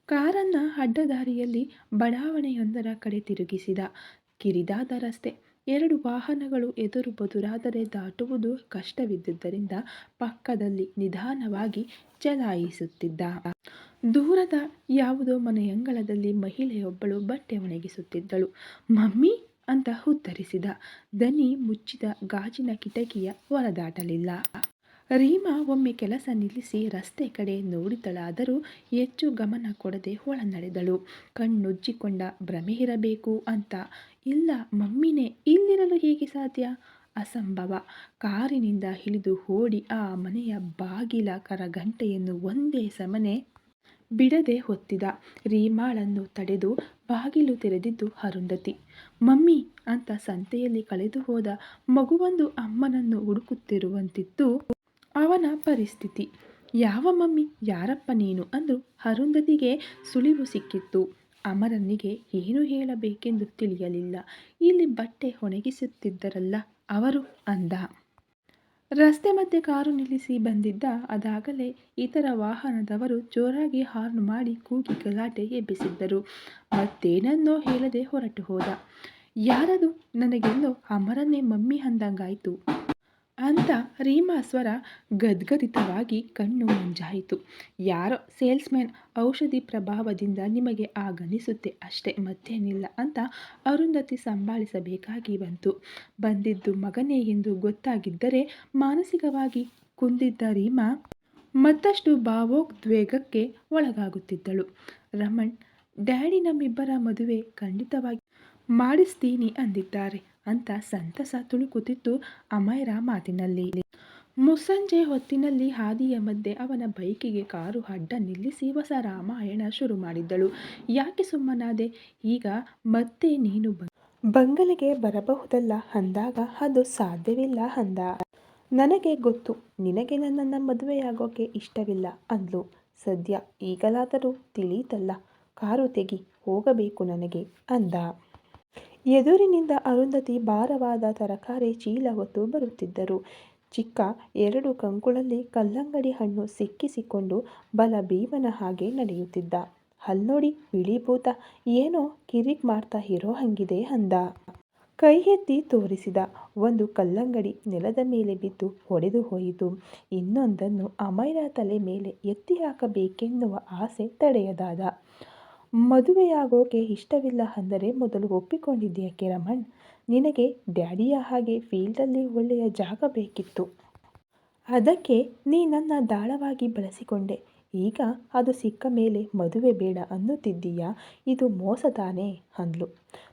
ಕಾರನ್ನು ಅಡ್ಡದಾರಿಯಲ್ಲಿ ಬಡಾವಣೆಯೊಂದರ ಕಡೆ ತಿರುಗಿಸಿದ ಕಿರಿದಾದ ರಸ್ತೆ. ಎರಡು ವಾಹನಗಳು ಎದುರು ಬದುರಾದರೆ ದಾಟುವುದು ಕಷ್ಟವಿದ್ದುದರಿಂದ ಪಕ್ಕದಲ್ಲಿ ನಿಧಾನವಾಗಿ ಚಲಾಯಿಸುತ್ತಿದ್ದ. ದೂರದ ಯಾವುದೋ ಮನೆಯಂಗಳದಲ್ಲಿ ಮಹಿಳೆಯೊಬ್ಬಳು ಬಟ್ಟೆ ಒಣಗಿಸುತ್ತಿದ್ದಳು. ಮಮ್ಮಿ ಅಂತ ಉತ್ತರಿಸಿದ. ದನಿ ಮುಚ್ಚಿದ ಗಾಜಿನ ಕಿಟಕಿಯ ಹೊರದಾಟಲಿಲ್ಲ. ರೀಮಾ ಒಮ್ಮೆ ಕೆಲಸ ನಿಲ್ಲಿಸಿ ರಸ್ತೆ ಕಡೆ ನೋಡಿದಳಾದರೂ ಹೆಚ್ಚು ಗಮನ ಕೊಡದೆ ಒಳನಡೆದಳು. ಕಣ್ಣುಜ್ಜಿಕೊಂಡ ಭ್ರಮೆ ಇರಬೇಕು ಅಂತ. ಇಲ್ಲ, ಮಮ್ಮಿನೇ, ಇಲ್ಲಿರಲು ಹೇಗೆ ಸಾಧ್ಯ? ಅಸಂಭವ. ಕಾರಿನಿಂದ ಹಿಡಿದು ಓಡಿ ಆ ಮನೆಯ ಬಾಗಿಲ ಕರಗಂಟೆಯನ್ನು ಒಂದೇ ಸಮನೆ ಬಿಡದೆ ಹೊತ್ತಿದ. ರೀಮಾಳನ್ನು ತಡೆದು ಬಾಗಿಲು ತೆರೆದಿದ್ದು ಅರುಂಧತಿ. ಮಮ್ಮಿ, ಅಂತ ಸಂತೆಯಲ್ಲಿ ಕಳೆದು ಹೋದ ಮಗುವೊಂದು ಅಮ್ಮನನ್ನು ಹುಡುಕುತ್ತಿರುವಂತಿತ್ತು. ಅವನ ಪರಿಸ್ಥಿತಿ. ಯಾವ ಮಮ್ಮಿ, ಯಾರಪ್ಪ ನೀನು? ಅಂದು ಅರುಂಧತಿಗೆ ಸುಳಿವು ಸಿಕ್ಕಿತ್ತು. ಅಮರನಿಗೆ ಏನು ಹೇಳಬೇಕೆಂದು ತಿಳಿಯಲಿಲ್ಲ. ಇಲ್ಲಿ ಬಟ್ಟೆ ಒಣಗಿಸುತ್ತಿದ್ದರಲ್ಲ, ಅವರು ಅಂದ. ರಸ್ತೆ ಮಧ್ಯೆ ಕಾರು ನಿಲ್ಲಿಸಿ ಬಂದಿದ್ದ, ಅದಾಗಲೇ ಇತರ ವಾಹನದವರು ಜೋರಾಗಿ ಹಾರ್ನ್ ಮಾಡಿ ಕೂಗಿ ಗಲಾಟೆ ಎಬ್ಬಿಸಿದ್ದರು. ಮತ್ತೇನನ್ನೋ ಹೇಳದೆ ಹೊರಟು ಹೋದ. ಯಾರದು? ನನಗೆಲ್ಲೋ ಅಮರನ್ನೇ ಮಮ್ಮಿ ಅಂದಂಗಾಯ್ತು. ಅಂತ ರೀಮಾ ಸ್ವರ ಗದ್ಗದಿತವಾಗಿ ಕಣ್ಣು ಮುಂಜಾಯಿತು. ಯಾರೋ ಸೇಲ್ಸ್ಮ್ಯಾನ್ ಔಷಧಿ ಪ್ರಭಾವದಿಂದ ನಿಮಗೆ ಆಗನಿಸುತ್ತೆ ಅಷ್ಟೇ, ಮತ್ತೇನಿಲ್ಲ ಅಂತ ಅರುಂಧತಿ ಸಂಭಾಳಿಸಬೇಕಾಗಿ ಬಂತು. ಬಂದಿದ್ದು ಮಗನೇ ಎಂದು ಗೊತ್ತಾಗಿದ್ದರೆ ಮಾನಸಿಕವಾಗಿ ಕುಂದಿದ್ದ ರೀಮಾ ಮತ್ತಷ್ಟು ಭಾವೋದ್ವೇಗಕ್ಕೆ ಒಳಗಾಗುತ್ತಿದ್ದಳು. ರಮಣ್, ಡ್ಯಾಡಿ ನಮ್ಮಿಬ್ಬರ ಮದುವೆ ಖಂಡಿತವಾಗಿ ಮಾಡಿಸ್ತೀನಿ ಅಂದಿದ್ದಾರೆ. ಅಂತ ಸಂತಸ ತುಳುಕುತ್ತಿತ್ತು ಅಮೈರ ಮಾತಿನಲ್ಲಿ. ಮುಸ್ಸಂಜೆ ಹೊತ್ತಿನಲ್ಲಿ ಹಾದಿಯ ಮಧ್ಯೆ ಅವನ ಬೈಕಿಗೆ ಕಾರು ಅಡ್ಡ ನಿಲ್ಲಿಸಿ ಹೊಸ ರಾಮಾಯಣ ಶುರು ಮಾಡಿದ್ದಳು. ಯಾಕೆ ಸುಮ್ಮನಾದೆ? ಈಗ ಮತ್ತೆ ನೀನು ಬಂಗಲೆಗೆ ಬರಬಹುದಲ್ಲ ಅಂದಾಗ ಅದು ಸಾಧ್ಯವಿಲ್ಲ ಅಂದ. ನನಗೆ ಗೊತ್ತು, ನಿನಗೆ ನನ್ನನ್ನು ಮದುವೆಯಾಗೋಕೆ ಇಷ್ಟವಿಲ್ಲ ಅಂದ್ಲು. ಸದ್ಯ ಈಗಲಾದರೂ ತಿಳಿಯಿತಲ್ಲ, ಕಾರು ತೆಗಿ ಹೋಗಬೇಕು ನನಗೆ ಅಂದ. ಎದುರಿನಿಂದ ಅರುಂಧತಿ ಭಾರವಾದ ತರಕಾರಿ ಚೀಲ ಹೊತ್ತು ಬರುತ್ತಿದ್ದರು. ಚಿಕ್ಕ ಎರಡು ಕಂಕುಳಲ್ಲಿ ಕಲ್ಲಂಗಡಿ ಹಣ್ಣು ಸಿಕ್ಕಿಸಿಕೊಂಡು ಬಲ ಭೀಮನ ಹಾಗೆ ನಡೆಯುತ್ತಿದ್ದ. ಅಲ್ನೋಡಿ ಬಿಳಿ ಭೂತ, ಏನೋ ಕಿರಿಕ್ ಮಾಡ್ತಾ ಇರೋ ಹಂಗಿದೆ ಅಂದ. ಕೈ ಎತ್ತಿ ತೋರಿಸಿದ ಒಂದು ಕಲ್ಲಂಗಡಿ ನೆಲದ ಮೇಲೆ ಬಿದ್ದು ಒಡೆದು ಹೋಯಿತು. ಇನ್ನೊಂದನ್ನು ಅಮೈರ ತಲೆ ಮೇಲೆ ಎತ್ತಿ ಹಾಕಬೇಕೆನ್ನುವ ಆಸೆ ತಡೆಯದಾದ. ಮದುವೆಯಾಗೋಕೆ ಇಷ್ಟವಿಲ್ಲ ಅಂದರೆ ಮೊದಲು ಒಪ್ಪಿಕೊಂಡಿದ್ದೀಯ ರಮಣ್ ನಿನಗೆ ಡ್ಯಾಡಿಯ ಹಾಗೆ ಫೀಲ್ಡಲ್ಲಿ ಒಳ್ಳೆಯ ಜಾಗ ಬೇಕಿತ್ತು. ಅದಕ್ಕೆ ನೀ ನನ್ನ ದಾಳವಾಗಿ ಬಳಸಿಕೊಂಡೆ. ಈಗ ಅದು ಸಿಕ್ಕ ಮೇಲೆ ಮದುವೆ ಬೇಡ ಅನ್ನುತ್ತಿದ್ದೀಯಾ? ಇದು ಮೋಸ ತಾನೇ ಅಂದ್ಲು.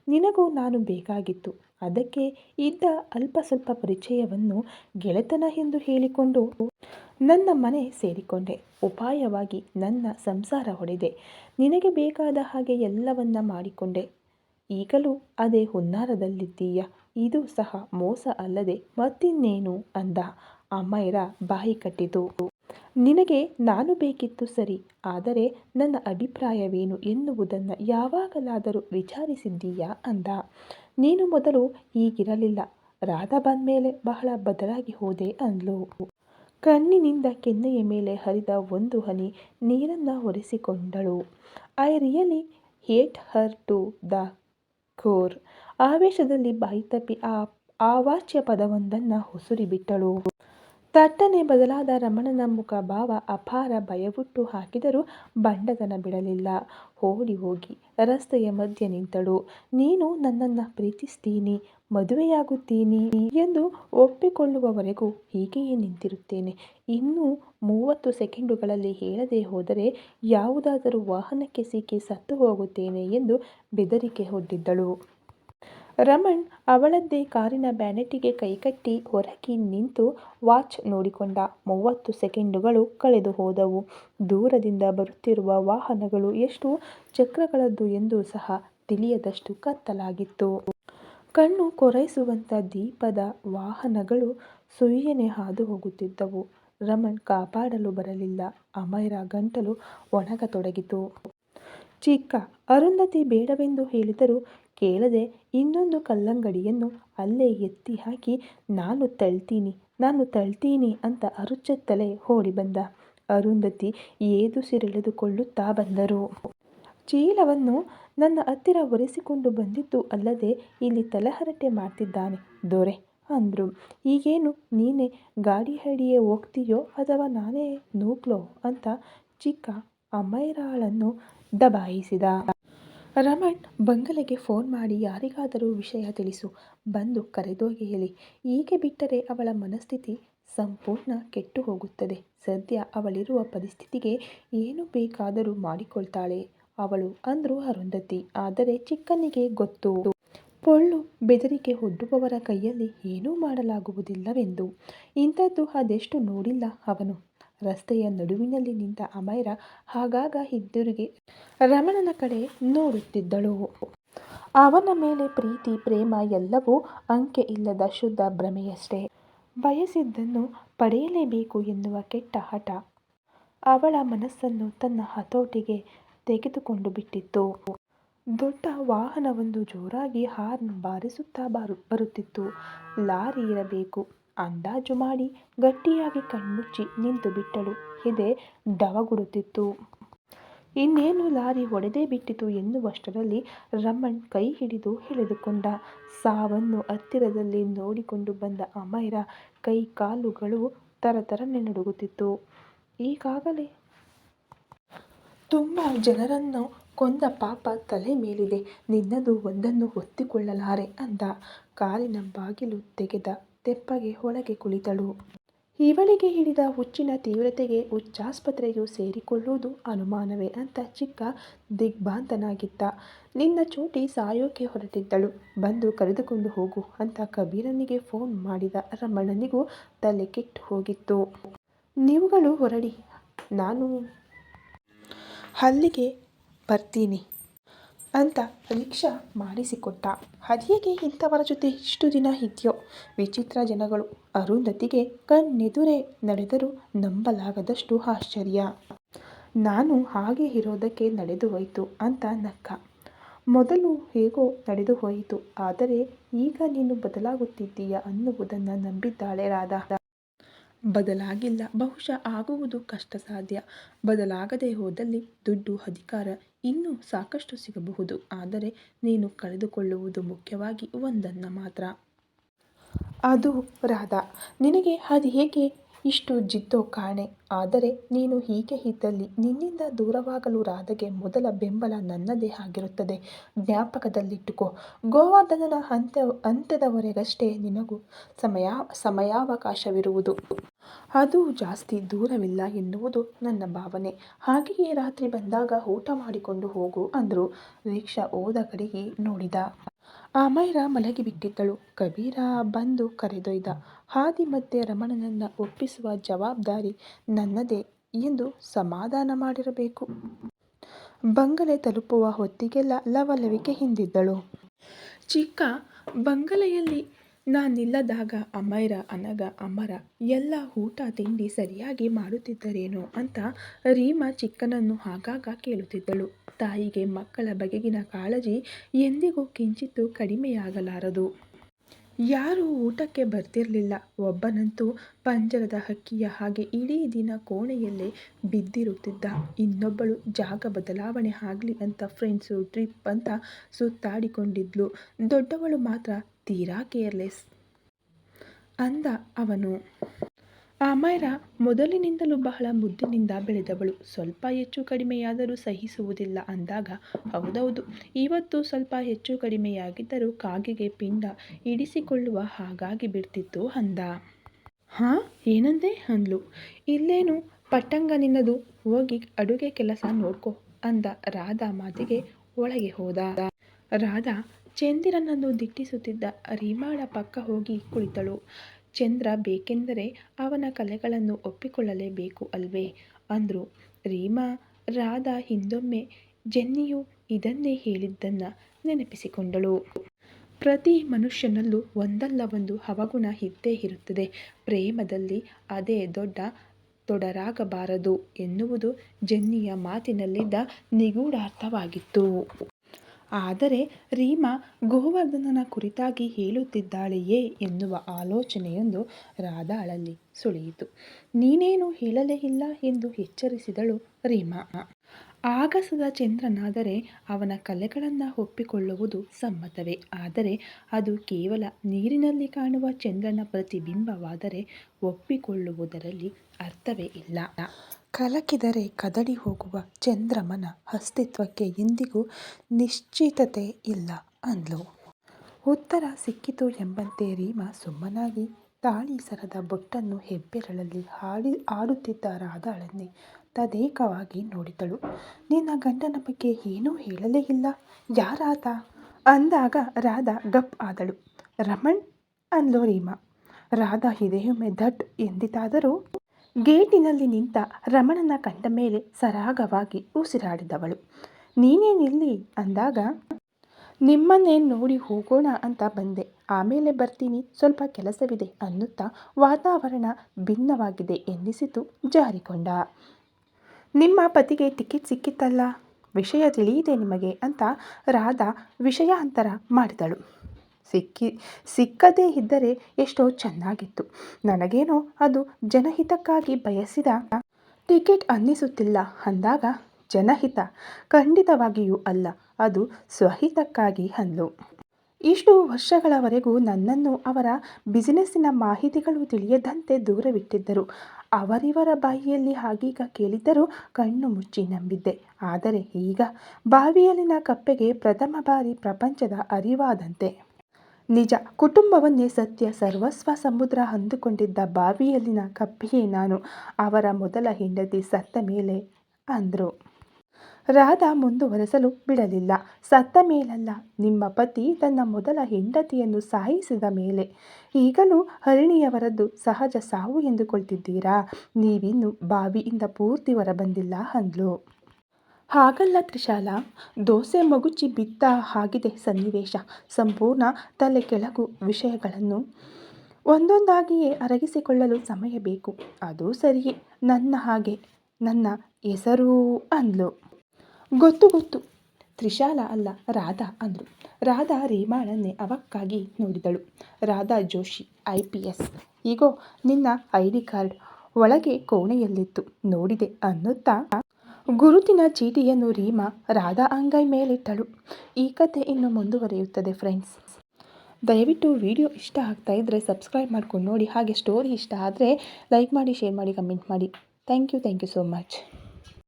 ನಿನಗೂ ನಾನು ಬೇಕಾಗಿತ್ತು. ಅದಕ್ಕೆ ಇದ್ದ ಅಲ್ಪ ಸ್ವಲ್ಪ ಪರಿಚಯವನ್ನು ಗೆಳೆತನ ಎಂದು ಹೇಳಿಕೊಂಡು ನನ್ನ ಮನೆ ಸೇರಿಕೊಂಡೆ. ಉಪಾಯವಾಗಿ ನನ್ನ ಸಂಸಾರ ಹೊಡೆದೆ. ನಿನಗೆ ಬೇಕಾದ ಹಾಗೆ ಎಲ್ಲವನ್ನ ಮಾಡಿಕೊಂಡೆ. ಈಗಲೂ ಅದೇ ಹುನ್ನಾರದಲ್ಲಿದ್ದೀಯ. ಇದು ಸಹ ಮೋಸ ಅಲ್ಲದೆ ಮತ್ತಿನ್ನೇನು ಅಂದ. ಅಮ್ಮಯ್ಯರ ಬಾಯಿ ಕಟ್ಟಿತು. ನಿನಗೆ ನಾನು ಬೇಕಿತ್ತು ಸರಿ. ಆದರೆ ನನ್ನ ಅಭಿಪ್ರಾಯವೇನು ಎನ್ನುವುದನ್ನು ಯಾವಾಗಲಾದರೂ ವಿಚಾರಿಸಿದ್ದೀಯಾ ಅಂದ. ನೀನು ಮೊದಲು ಹೀಗಿರಲಿಲ್ಲ. ರಾಧಾ ಬಂದ್ಮೇಲೆ ಬಹಳ ಬದಲಾಗಿ ಹೋದೆ ಅಂದ್ಲು. ಕಣ್ಣಿನಿಂದ ಕೆನ್ನೆಯ ಮೇಲೆ ಹರಿದ ಒಂದು ಹನಿ ನೀರನ್ನು ಒರೆಸಿಕೊಂಡಳು. I really hate her to the core. ಆವೇಶದಲ್ಲಿ ಬಾಯಿ ತಪ್ಪಿ ಆ ಅವಾಚ್ಯ ಪದವೊಂದನ್ನು ಹೊಸುರಿಬಿಟ್ಟಳು ತಟ್ಟನೆ ಬದಲಾದ ರಮಣನ ಮುಖ ಭಾವ ಅಪಾರ ಭಯವುಟ್ಟು ಹಾಕಿದರೂ ಬಂಡತನ ಬಿಡಲಿಲ್ಲ. ಓಡಿ ಹೋಗಿ ರಸ್ತೆಯ ಮಧ್ಯೆ ನಿಂತಳು. ನೀನು ನನ್ನನ್ನು ಪ್ರೀತಿಸ್ತೀನಿ, ಮದುವೆಯಾಗುತ್ತೀನಿ ಎಂದು ಒಪ್ಪಿಕೊಳ್ಳುವವರೆಗೂ ಹೀಗೆಯೇ ನಿಂತಿರುತ್ತೇನೆ. ಇನ್ನೂ ಮೂವತ್ತು ಸೆಕೆಂಡುಗಳಲ್ಲಿ ಹೇಳದೆ ಹೋದರೆ ಯಾವುದಾದರೂ ವಾಹನಕ್ಕೆ ಸಿಕ್ಕಿ ಸತ್ತು ಹೋಗುತ್ತೇನೆ ಎಂದು ಬೆದರಿಕೆ ಒಡ್ಡಿದ್ದಳು ರಮಣ್ ಅವಳದ್ದೇ ಕಾರಿನ ಬ್ಯಾನೆಟಿಗೆ ಕೈಕಟ್ಟಿ ಹೊರಕಿ ನಿಂತು ವಾಚ್ ನೋಡಿಕೊಂಡ. ಮೂವತ್ತು ಸೆಕೆಂಡುಗಳು ಕಳೆದು ಹೋದವು. ದೂರದಿಂದ ಬರುತ್ತಿರುವ ವಾಹನಗಳು ಎಷ್ಟು ಚಕ್ರಗಳದ್ದು ಎಂದು ಸಹ ತಿಳಿಯದಷ್ಟು ಕತ್ತಲಾಗಿತ್ತು. ಕಣ್ಣು ಕೊರೈಸುವಂಥ ದೀಪದ ವಾಹನಗಳು ಸುಯ್ಯನೆ ಹಾದು ಹೋಗುತ್ತಿದ್ದವು. ರಮಣ್ ಕಾಪಾಡಲು ಬರಲಿಲ್ಲ. ಅಮೈರ ಗಂಟಲು ಒಣಗತೊಡಗಿತು. ಚಿಕ್ಕ, ಅರುಂಧತಿ ಬೇಡವೆಂದು ಹೇಳಿದರೂ ಕೇಳದೆ ಇನ್ನೊಂದು ಕಲ್ಲಂಗಡಿಯನ್ನು ಅಲ್ಲೇ ಎತ್ತಿ ಹಾಕಿ, ನಾನು ತಳ್ತೀನಿ ನಾನು ತಳ್ತೀನಿ ಅಂತ ಅರುಚುತ್ತಲೇ ಓಡಿ ಬಂದ. ಅರುಂಧತಿ ಏದುಸಿರೆಳೆದುಕೊಳ್ಳುತ್ತಾ ಬಂದರು. ಚೀಲವನ್ನು ನನ್ನ ಹತ್ತಿರ ಒರೆಸಿಕೊಂಡು ಬಂದಿದ್ದು ಅಲ್ಲದೆ ಇಲ್ಲಿ ತಲೆಹರಟೆ ಮಾಡ್ತಿದ್ದಾನೆ ದೊರೆ ಅಂದರು. ಈಗೇನು, ನೀನೇ ಗಾಡಿ ಹಡಿಯೇ ಹೋಗ್ತೀಯೋ ಅಥವಾ ನಾನೇ ನೂಕ್ಲೋ? ಅಂತ ಚಿಕ್ಕ ಅಮೈರಾಳನ್ನು ದಬಾಯಿಸಿದ. ರಮಣ್ ಬಂಗಲೆಗೆ ಫೋನ್ ಮಾಡಿ ಯಾರಿಗಾದರೂ ವಿಷಯ ತಿಳಿಸು. ಬಂದು ಕರೆದೊಯ್ಯಲಿ ಹೀಗೆ ಬಿಟ್ಟರೆ ಅವಳ ಮನಸ್ಥಿತಿ ಸಂಪೂರ್ಣ ಕೆಟ್ಟು ಹೋಗುತ್ತದೆ ಸದ್ಯ ಅವಳಿರುವ ಪರಿಸ್ಥಿತಿಗೆ ಏನು ಬೇಕಾದರೂ ಮಾಡಿಕೊಳ್ತಾಳೆ. ಅವಳು ಅಂದ್ರು ಅರುಂಧತಿ, ಆದರೆ ಚಿಕ್ಕನಿಗೆ ಗೊತ್ತು. ಪೊಳ್ಳು ಬೆದರಿಕೆ ಒಡ್ಡುವವರ ಕೈಯಲ್ಲಿ ಏನೂ ಮಾಡಲಾಗುವುದಿಲ್ಲವೆಂದು. ಇಂಥದ್ದು ಅದೆಷ್ಟು ನೋಡಿಲ್ಲ ಅವನು. ರಸ್ತೆಯ ನಡುವಿನಲ್ಲಿ ನಿಂತ ಅಮೈರ ಆಗಾಗ ಹಿಂದಿರುಗಿ ರಮಣನ ಕಡೆ ನೋಡುತ್ತಿದ್ದಳು. ಅವನ ಮೇಲೆ ಪ್ರೀತಿ, ಪ್ರೇಮ ಎಲ್ಲವೂ ಅಂಕೆ ಇಲ್ಲದ ಶುದ್ಧ ಭ್ರಮೆಯಷ್ಟೇ. ಬಯಸಿದ್ದನ್ನು ಪಡೆಯಲೇಬೇಕು ಎನ್ನುವ ಕೆಟ್ಟ ಹಠ ಅವಳ ಮನಸ್ಸನ್ನು ತನ್ನ ಹತೋಟಿಗೆ ತೆಗೆದುಕೊಂಡು ಬಿಟ್ಟಿತ್ತು. ದೊಡ್ಡ ವಾಹನವೊಂದು ಜೋರಾಗಿ ಹಾರ್ನ್ ಬಾರಿಸುತ್ತಾ ಬಾರು, ಬರುತ್ತಿತ್ತು. ಲಾರಿ ಇರಬೇಕು. ಅಂದಾಜು ಮಾಡಿ ಗಟ್ಟಿಯಾಗಿ ಕಣ್ಮುಚ್ಚಿ ನಿಂತು ಬಿಟ್ಟಳು. ಎದೆ ದವಗುಡುತ್ತಿತ್ತು. ಇನ್ನೇನು ಲಾರಿ ಹೊಡೆದೇ ಬಿಟ್ಟಿತು ಎನ್ನುವಷ್ಟರಲ್ಲಿ ರಮಣ್ ಕೈ ಹಿಡಿದು ಎಳೆದುಕೊಂಡ ಸಾವನ್ನು ಹತ್ತಿರದಲ್ಲಿ ನೋಡಿಕೊಂಡು ಬಂದ ಅಮೈರ ಕೈ ಕಾಲುಗಳು ತರತರನೆ ನಡುಗುತ್ತಿತ್ತು. ಈಗಾಗಲೇ ತುಂಬ ಜನರನ್ನು ಕೊಂದ ಪಾಪ ತಲೆ ಮೇಲಿದೆ. ನಿನ್ನದು ಒಂದನ್ನು ಹೊತ್ತಿಕೊಳ್ಳಲಾರೆ ಅಂದ. ಕಾರಿನ ಬಾಗಿಲು ತೆಗೆದ. ತೆಪ್ಪಗೆ ಒಳಗೆ ಕುಳಿತಳು. ಇವಳಿಗೆ ಹಿಡಿದ ಹುಚ್ಚಿನ ತೀವ್ರತೆಗೆ ಹುಚ್ಚಾಸ್ಪತ್ರೆಯು ಸೇರಿಕೊಳ್ಳುವುದು ಅನುಮಾನವೇ? ಅಂತ ಚಿಕ್ಕ ದಿಗ್ಭಾಂತನಾಗಿದ್ದ ನಿನ್ನ ಚೋಟಿ ಸಾಯೋಕೆ ಹೊರಟಿದ್ದಳು. ಬಂದು ಕರೆದುಕೊಂಡು ಹೋಗು ಅಂತ ಕಬೀರನಿಗೆ ಫೋನ್ ಮಾಡಿದ ರಮಣನಿಗೂ ತಲೆ ಕೆಟ್ಟು ಹೋಗಿತ್ತು. ನೀವುಗಳು ಹೊರಡಿ. ನಾನು ಅಲ್ಲಿಗೆ ಬರ್ತೀನಿ. ಅಂತ ರಿಕ್ಷಾ ಮಾಡಿಸಿಕೊಟ್ಟ. ಅದೇಗೆ ಇಂಥವರ ಜೊತೆ ಇಷ್ಟು ದಿನ ಇದೆಯೋ? ವಿಚಿತ್ರ ಜನಗಳು ಅರುಂಧತಿಗೆ ಕಣ್ಣೆದುರೇ ನಡೆದರೂ ನಂಬಲಾಗದಷ್ಟು ಆಶ್ಚರ್ಯ. ನಾನು ಹಾಗೆ ಇರೋದಕ್ಕೆ ನಡೆದು ಹೋಯಿತು ಅಂತ ನಕ್ಕ. ಮೊದಲು ಹೇಗೋ ನಡೆದು ಹೋಯಿತು, ಆದರೆ ಈಗ ನೀನು ಬದಲಾಗುತ್ತಿದ್ದೀಯ ಅನ್ನುವುದನ್ನು ನಂಬಿದ್ದಾಳೆ ರಾಧಾ. ಬದಲಾಗಿಲ್ಲ. ಬಹುಶಃ ಆಗುವುದು ಕಷ್ಟ ಸಾಧ್ಯ ಬದಲಾಗದೇ ಹೋದಲ್ಲಿ ದುಡ್ಡು, ಅಧಿಕಾರ ಇನ್ನೂ ಸಾಕಷ್ಟು ಸಿಗಬಹುದು. ಆದರೆ ನೀನು ಕಳೆದುಕೊಳ್ಳುವುದು ಮುಖ್ಯವಾಗಿ ಒಂದನ್ನು ಮಾತ್ರ. ಅದು ರಾಧಾ. ನಿನಗೆ ಅದು ಹೇಗೆ? ಇಷ್ಟು ಜಿದ್ದೋ ಕಾಣೆ. ಆದರೆ ನೀನು ಹೀಗೆ ಇದ್ದಲ್ಲಿ ನಿನ್ನಿಂದ ದೂರವಾಗಲು ರಾಧೆಗೆ ಮೊದಲ ಬೆಂಬಲ ನನ್ನದೇ ಆಗಿರುತ್ತದೆ. ಜ್ಞಾಪಕದಲ್ಲಿಟ್ಟುಕೋ. ಗೋವರ್ಧನನ ಅಂತ್ಯ, ಅಂತ್ಯದವರೆಗಷ್ಟೇ ನಿನಗೂ ಸಮಯ, ಸಮಯಾವಕಾಶವಿರುವುದು. ಅದು ಜಾಸ್ತಿ ದೂರವಿಲ್ಲ ಎನ್ನುವುದು ನನ್ನ ಭಾವನೆ. ಹಾಗೆಯೇ ರಾತ್ರಿ ಬಂದಾಗ ಊಟ ಮಾಡಿಕೊಂಡು ಹೋಗು ಅಂದರು ರಿಕ್ಷಾ ಹೋದ ಕಡೆಗೆ ನೋಡಿದ. ಅಮೈರ ಮಲಗಿಬಿಟ್ಟಿದ್ದಳು ಕಬೀರ ಬಂದು ಕರೆದೊಯ್ದ. ಹಾದಿ ಮತ್ತೆ ರಮಣನನ್ನು ಒಪ್ಪಿಸುವ ಜವಾಬ್ದಾರಿ ನನ್ನದೇ ಎಂದು ಸಮಾಧಾನ ಮಾಡಿರಬೇಕು. ಬಂಗಲೆ ತಲುಪುವ ಹೊತ್ತಿಗೆಲ್ಲ ಲವಲವಿಕೆ ಹಿಂದಿದ್ದಳು. ಚಿಕ್ಕ ಬಂಗಲೆಯಲ್ಲಿ ನಾನಿಲ್ಲದಾಗ ಅಮೈರ ಅನಗ ಅಮರ, ಎಲ್ಲ ಊಟ ತಿಂಡಿ ಸರಿಯಾಗಿ ಮಾಡುತ್ತಿದ್ದರೇನೋ ಅಂತ ರೀಮಾ ಚಿಕ್ಕನನ್ನು ಆಗಾಗ ಕೇಳುತ್ತಿದ್ದಳು. ತಾಯಿಗೆ ಮಕ್ಕಳ ಬಗೆಗಿನ ಕಾಳಜಿ ಎಂದಿಗೂ ಕಿಂಚಿತ್ತೂ ಕಡಿಮೆಯಾಗಲಾರದು. ಯಾರೂ ಊಟಕ್ಕೆ ಬರ್ತಿರಲಿಲ್ಲ. ಒಬ್ಬನಂತೂ ಪಂಜರದ ಹಕ್ಕಿಯ ಹಾಗೆ ಇಡೀ ದಿನ ಕೋಣೆಯಲ್ಲೇ ಬಿದ್ದಿರುತ್ತಿದ್ದ. ಇನ್ನೊಬ್ಬಳು ಜಾಗ ಬದಲಾವಣೆ ಆಗಲಿ ಅಂತ ಫ್ರೆಂಡ್ಸು ಟ್ರಿಪ್ ಅಂತ ಸುತ್ತಾಡಿಕೊಂಡಿದ್ಲು. ದೊಡ್ಡವಳು ಮಾತ್ರ ತೀರಾ ಕೇರ್ಲೆಸ್. ಅಂದ ಅವನು. ಅಮೈರಾ ಮೊದಲಿನಿಂದಲೂ ಬಹಳ ಮುದ್ದಿನಿಂದ ಬೆಳೆದವಳು. ಸ್ವಲ್ಪ ಹೆಚ್ಚು ಕಡಿಮೆಯಾದರೂ ಸಹಿಸುವುದಿಲ್ಲ ಅಂದಾಗ, ಹೌದೌದು, ಇವತ್ತು ಸ್ವಲ್ಪ ಹೆಚ್ಚು ಕಡಿಮೆಯಾಗಿದ್ದರೂ ಕಾಗೆಗೆ ಪಿಂಡ ಇಡಿಸಿಕೊಳ್ಳುವ ಹಾಗಾಗಿ ಬಿಡ್ತಿತ್ತು ಅಂದ. ಹಾಂ, ಏನಂದೆ ಅಂದ್ಲು. ಇಲ್ಲೇನು, ಪಟ್ಟಂಗ ನಿನ್ನದು, ಹೋಗಿ ಅಡುಗೆ ಕೆಲಸ ನೋಡ್ಕೊ ಅಂದ ರಾಧಾ ಮಾತಿಗೆ ಒಳಗೆ ಹೋದ. ರಾಧಾ ಚಂದಿರನನ್ನು ದಿಟ್ಟಿಸುತ್ತಿದ್ದ ರೀಮಾಳ ಪಕ್ಕ ಹೋಗಿ ಕುಳಿತಳು. ಚಂದ್ರ ಬೇಕೆಂದರೆ ಅವನ ಕಲೆಗಳನ್ನು ಒಪ್ಪಿಕೊಳ್ಳಲೇಬೇಕು ಅಲ್ವೇ? ಅಂದ್ರು. ರೀಮಾ, ರಾಧ ಹಿಂದೊಮ್ಮೆ ಜೆನ್ನಿಯು ಇದನ್ನೇ ಹೇಳಿದ್ದನ್ನು ನೆನಪಿಸಿಕೊಂಡಳು. ಪ್ರತಿ ಮನುಷ್ಯನಲ್ಲೂ ಒಂದಲ್ಲ ಒಂದು ಹವಗುಣ ಇದ್ದೇ ಇರುತ್ತದೆ. ಪ್ರೇಮದಲ್ಲಿ ಅದೇ ದೊಡ್ಡ ತೊಡರಾಗಬಾರದು ಎನ್ನುವುದು ಜೆನ್ನಿಯ ಮಾತಿನಲ್ಲಿದ್ದ ನಿಗೂಢಾರ್ಥವಾಗಿತ್ತು. ಆದರೆ ರೀಮಾ ಗೋವರ್ಧನನ ಕುರಿತಾಗಿ ಹೇಳುತ್ತಿದ್ದಾಳೆಯೇ ಎನ್ನುವ ಆಲೋಚನೆಯೊಂದು ರಾಧಾಳಲ್ಲಿ ಸುಳಿಯಿತು. ನೀನೇನು ಹೇಳಲೇ ಇಲ್ಲ ಎಂದು ಎಚ್ಚರಿಸಿದಳು ರೀಮಾ. ಆಗಸದ ಚಂದ್ರನಾದರೆ ಅವನ ಕಲೆಗಳನ್ನು ಒಪ್ಪಿಕೊಳ್ಳುವುದು ಸಮ್ಮತವೇ. ಆದರೆ ಅದು ಕೇವಲ ನೀರಿನಲ್ಲಿ ಕಾಣುವ ಚಂದ್ರನ ಪ್ರತಿಬಿಂಬವಾದರೆ ಒಪ್ಪಿಕೊಳ್ಳುವುದರಲ್ಲಿ ಅರ್ಥವೇ ಇಲ್ಲ. ಕಲಕಿದರೆ ಕದಡಿ ಹೋಗುವ ಚಂದ್ರಮನ ಅಸ್ತಿತ್ವಕ್ಕೆ ಎಂದಿಗೂ ನಿಶ್ಚಿತತೆ ಇಲ್ಲ ಅಂದ್ಲು. ಉತ್ತರ ಸಿಕ್ಕಿತು ಎಂಬಂತೆ ರೀಮಾ ಸುಮ್ಮನಾಗಿ ತಾಳಿ ಸರದ ಬೊಟ್ಟನ್ನು ಹೆಬ್ಬೆರಳಲ್ಲಿ ಹಾಡಿ ಆಡುತ್ತಿದ್ದ ರಾಧಾಳನ್ನೇ ತದೇಕವಾಗಿ ನೋಡಿದಳು. ನಿನ್ನ ಗಂಡನ ಬಗ್ಗೆ ಏನೂ ಹೇಳಲೇ ಇಲ್ಲ, ಯಾರಾತ? ಅಂದಾಗ ರಾಧಾ ಗಪ್ ಆದಳು. ರಮಣ್, ಅಂದ್ಲು ರೀಮಾ. ರಾಧಾ ಇದೆಯೊಮ್ಮೆ ದಟ್ ಎಂದಿತಾದರೂ ಗೇಟಿನಲ್ಲಿ ನಿಂತ ರಮಣನ ಕಂಡ ಮೇಲೆ ಸರಾಗವಾಗಿ ಉಸಿರಾಡಿದವಳು. ನೀನೇನಿಲ್ಲಿ ಅಂದಾಗ, ನಿಮ್ಮನ್ನೇ ನೋಡಿ ಹೋಗೋಣ ಅಂತ ಬಂದೆ. ಆಮೇಲೆ ಬರ್ತೀನಿ, ಸ್ವಲ್ಪ ಕೆಲಸವಿದೆ ಅನ್ನುತ್ತಾ ವಾತಾವರಣ ಭಿನ್ನವಾಗಿದೆ ಎನ್ನಿಸಿತು ಜಾರಿಕೊಂಡ. ನಿಮ್ಮ ಪತಿಗೆ ಟಿಕೆಟ್ ಸಿಕ್ಕಿತ್ತಲ್ಲ? ವಿಷಯ ತಿಳಿಯಿದೆ ನಿಮಗೆ ಅಂತ ರಾಧಾ ವಿಷಯಾಂತರ ಮಾಡಿದಳು. ಸಿಕ್ಕಿ, ಸಿಕ್ಕದೇ ಇದ್ದರೆ ಎಷ್ಟೋ ಚೆನ್ನಾಗಿತ್ತು. ನನಗೇನೋ ಅದು ಜನಹಿತಕ್ಕಾಗಿ ಬಯಸಿದ ಟಿಕೆಟ್ ಅನ್ನಿಸುತ್ತಿಲ್ಲ. ಅಂದಾಗ ಜನಹಿತ ಖಂಡಿತವಾಗಿಯೂ ಅಲ್ಲ, ಅದು ಸ್ವಹಿತಕ್ಕಾಗಿ ಅಂದು ಇಷ್ಟು ವರ್ಷಗಳವರೆಗೂ ನನ್ನನ್ನು ಅವರ ಬಿಸಿನೆಸ್ಸಿನ ಮಾಹಿತಿಗಳು ತಿಳಿಯದಂತೆ ದೂರವಿಟ್ಟಿದ್ದರು. ಅವರಿವರ ಬಾಯಿಯಲ್ಲಿ ಆಗೀಗ ಕೇಳಿದ್ದರೂ ಕಣ್ಣು ಮುಚ್ಚಿ ನಂಬಿದ್ದೆ. ಆದರೆ ಈಗ ಬಾವಿಯಲ್ಲಿನ ಕಪ್ಪೆಗೆ ಪ್ರಥಮ ಬಾರಿ ಪ್ರಪಂಚದ ಅರಿವಾದಂತೆ ನಿಜ, ಕುಟುಂಬವನ್ನೇ ಸತ್ಯ, ಸರ್ವಸ್ವ ಸಮುದ್ರ ಅಂದುಕೊಂಡಿದ್ದ ಬಾವಿಯಲ್ಲಿನ ಕಪ್ಪಿಯೇ ನಾನು, ಅವರ ಮೊದಲ ಹೆಂಡತಿ ಸತ್ತ ಮೇಲೆ ಅಂದರು. ರಾಧಾ ಮುಂದುವರೆಸಲು ಬಿಡಲಿಲ್ಲ. ಸತ್ತ ಮೇಲಲ್ಲ, ನಿಮ್ಮ ಪತಿ ತನ್ನ ಮೊದಲ ಹೆಂಡತಿಯನ್ನು ಸಾಯಿಸಿದ ಮೇಲೆ. ಈಗಲೂ ಹರಿಣಿಯವರದ್ದು ಸಹಜ ಸಾವು ಎಂದುಕೊಳ್ತಿದ್ದೀರಾ? ನೀವಿನ್ನು ಬಾವಿಯಿಂದ ಪೂರ್ತಿ ಹೊರಬಂದಿಲ್ಲ ಅಂದ್ಲು. ಹಾಗಲ್ಲ ತ್ರಿಶಾಲ, ದೋಸೆ ಮಗುಚಿ ಬಿದ್ದ ಹಾಗಿದೆ ಸನ್ನಿವೇಶ. ಸಂಪೂರ್ಣ ತಲೆ ಕೆಳಗು ವಿಷಯಗಳನ್ನು ಒಂದೊಂದಾಗಿಯೇ ಅರಗಿಸಿಕೊಳ್ಳಲು ಸಮಯ ಬೇಕು. ಅದು ಸರಿಯೇ, ನನ್ನ ಹಾಗೆ, ನನ್ನ ಹೆಸರು ಅಂದ್ಲು. ಗೊತ್ತು ಗೊತ್ತು. ತ್ರಿಶಾಲ ಅಲ್ಲ, ರಾಧಾ ಅಂದರು ರಾಧಾ ರೀಮಾಳನ್ನೇ ಅವಕ್ಕಾಗಿ ನೋಡಿದಳು. Radha Joshi, I P S. ಈಗೋ, ನಿನ್ನ ಐ ಡಿ ಕಾರ್ಡ್ ಒಳಗೆ ಕೋಣೆಯಲ್ಲಿತ್ತು. ನೋಡಿದೆ ಅನ್ನುತ್ತಾ ಗುರುತಿನ ಚೀಟಿಯನ್ನು ರೀಮಾ ರಾಧಾ ಅಂಗೈ ಮೇಲಿಟ್ಟಳು. ಈ ಕಥೆ ಇನ್ನು ಮುಂದುವರಿಯುತ್ತದೆ ಫ್ರೆಂಡ್ಸ್. ದಯವಿಟ್ಟು ವಿಡಿಯೋ ಇಷ್ಟ ಆಗ್ತಾ ಇದ್ದರೆ ಸಬ್ಸ್ಕ್ರೈಬ್ ಮಾಡ್ಕೊಂಡು ನೋಡಿ. ಹಾಗೆ ಸ್ಟೋರಿ ಇಷ್ಟ ಆದರೆ ಲೈಕ್ ಮಾಡಿ ಶೇರ್ ಮಾಡಿ ಕಮೆಂಟ್ ಮಾಡಿ. Thank you thank you so much